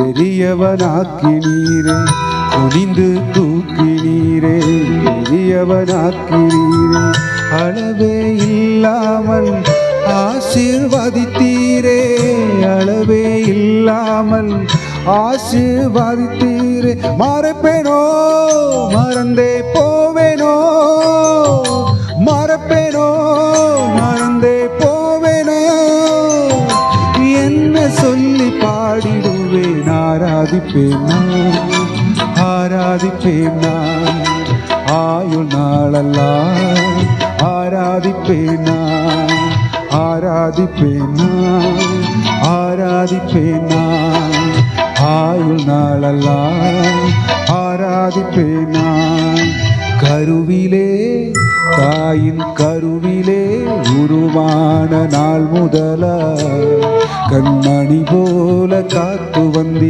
பெரியவனாக்கி நீரே குனிந்து தூக்கி நீரே பெரியவனாக்கி நீரே அளவே இல்லாமல் ஆசீர்வதித்தீரே அளவே இல்லாமல் ஆசீர்வதித்தீரே. மறப்பேனோ? மறந்தே போவேனோ? மறப்பேனோ? மறந்தே போவேனோ? என்ன சொல்லி பாடிடுவேன் ஆராதிப்பேன் நான் ஆராதிப்பேன் நான் ஆயுள் நாளெல்லாம் ஆராதிப்பேன் நான் ஆராதிப்பேன் நான் ஆராதிப்பேன் நான் ஆயுள் நாளெல்லாம் ஆராதிப்பேன் நான் கருவிலே தாயின் கருவிலே உருவான நாள் முதல கண்மணி போல காத்து வந்தி